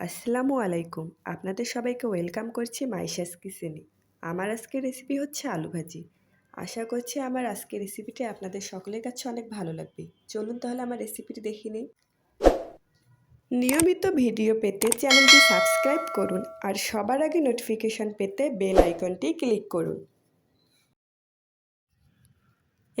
আসসালামু আলাইকুম। আপনাদের সবাইকে ওয়েলকাম করছি মাইশাস কিচেনে। আমার আজকের রেসিপি হচ্ছে আলু ভাজি। আশা করছি আমার আজকের রেসিপিটি আপনাদের সকলের কাছে অনেক ভালো লাগবে। চলুন তাহলে আমার রেসিপিটি দেখে নিই। নিয়মিত ভিডিও পেতে চ্যানেলটি সাবস্ক্রাইব করুন আর সবার আগে নোটিফিকেশন পেতে বেল আইকনটি ক্লিক করুন।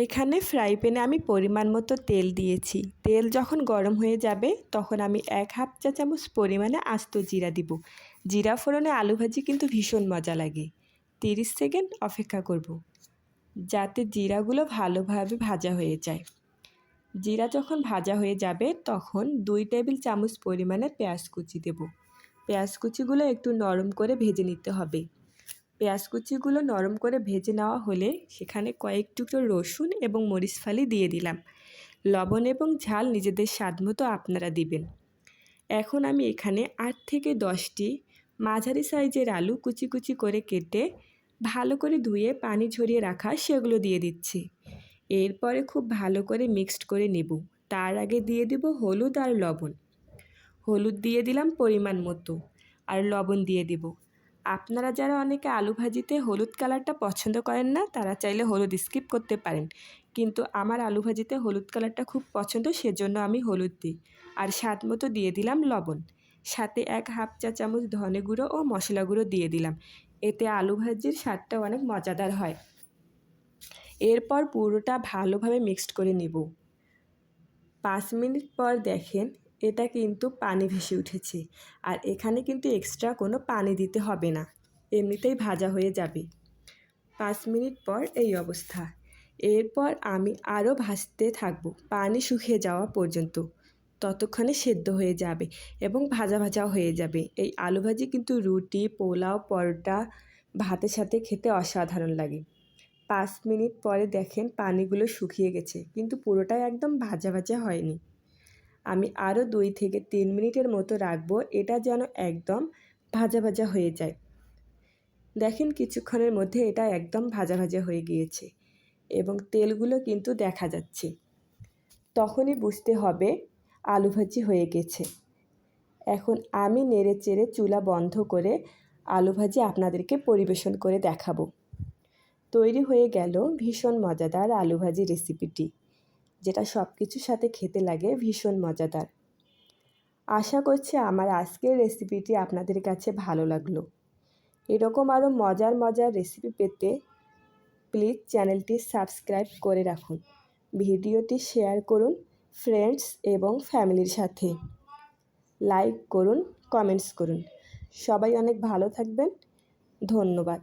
এখানে ফ্রাই প্যানে আমি পরিমাণ মতো তেল দিয়েছি। তেল যখন গরম হয়ে যাবে, তখন আমি এক হাফ চা চামচ পরিমাণে আস্ত জিরা দিব। জিরা ফোড়নে আলু ভাজি কিন্তু ভীষণ মজা লাগে। তিরিশ সেকেন্ড অপেক্ষা করব। যাতে জিরাগুলো ভালোভাবে ভাজা হয়ে যায়। জিরা যখন ভাজা হয়ে যাবে, তখন দুই টেবিল চামচ পরিমাণে পেঁয়াজ কুচি দেব। পেঁয়াজ কুচিগুলো একটু নরম করে ভেজে নিতে হবে। পেঁয়াজ কুচিগুলো নরম করে ভেজে নেওয়া হলে সেখানে কয়েক টুকরো রসুন এবং মরিচ ফালি দিয়ে দিলাম। লবণ এবং ঝাল নিজেদের স্বাদ মতো আপনারা দিবেন। এখন আমি এখানে আট থেকে দশটি মাঝারি সাইজের আলু কুচি কুচি করে কেটে ভালো করে ধুয়ে পানি ঝরিয়ে রাখা সেগুলো দিয়ে দিচ্ছি। এরপরে খুব ভালো করে মিক্সড করে নেব। তার আগে দিয়ে দেব হলুদ আর লবণ। হলুদ দিয়ে দিলাম পরিমাণ মতো। আর লবণ দিয়ে দেব। আপনারা যারা অনেকে আলু ভাজিতে হলুদ কালারটা পছন্দ করেন না, তারা চাইলে হলুদ স্কিপ করতে পারেন। কিন্তু আমার আলু ভাজিতে হলুদ কালারটা খুব পছন্দ, সেজন্য আমি হলুদ দিই। আর স্বাদ মতো দিয়ে দিলাম লবণ। সাথে এক হাফ চা চামচ ধনে গুঁড়ো ও মশলা গুঁড়ো দিয়ে দিলাম। এতে আলু ভাজির স্বাদটা অনেক মজাদার হয়। এরপর পুরোটা ভালোভাবে মিক্সড করে নেব। পাঁচ মিনিট পর দেখেন এটা কিন্তু পানি ভেসে উঠেছে। আর এখানে কিন্তু এক্সট্রা কোনো পানি দিতে হবে না। এমনিতেই ভাজা হয়ে যাবে। পাঁচ মিনিট পর এই অবস্থা। এরপর আমি আরও ভাজতে থাকব পানি শুকিয়ে যাওয়া পর্যন্ত। ততক্ষণে সেদ্ধ হয়ে যাবে এবং ভাজা ভাজাও হয়ে যাবে। এই আলু ভাজি কিন্তু রুটি, পোলাও, পরোটা, ভাতের সাথে খেতে অসাধারণ লাগে। পাঁচ মিনিট পরে দেখেন পানিগুলো শুকিয়ে গেছে। কিন্তু পুরোটাই একদম ভাজা ভাজা হয়নি। আমি আরও দুই থেকে তিন মিনিটের মতো রাখব, এটা যেন একদম ভাজা ভাজা হয়ে যায়। দেখেন কিছুক্ষণের মধ্যে এটা একদম ভাজা ভাজা হয়ে গিয়েছে এবং তেলগুলো কিন্তু দেখা যাচ্ছে। তখনই বুঝতে হবে আলু ভাজি হয়ে গেছে। এখন আমি নেড়ে চেড়ে চুলা বন্ধ করে আলু ভাজি আপনাদেরকে পরিবেশন করে দেখাবো। তৈরি হয়ে গেল ভীষণ মজাদার আলু ভাজি রেসিপিটি। যেটা সব কিছুর সাথে খেতে লাগে, ভীষণ মজাদার। আশা করছি আমার আজকের রেসিপিটি আপনাদের কাছে ভালো লাগল। এরকম আরও মজার মজার রেসিপি পেতে প্লিজ চ্যানেলটি সাবস্ক্রাইব করে রাখুন। ভিডিওটি শেয়ার করুন ফ্রেন্ডস এবং ফ্যামিলির সাথে। লাইক করুন কমেন্টস করুন। সবাই অনেক ভালো থাকবেন। ধন্যবাদ।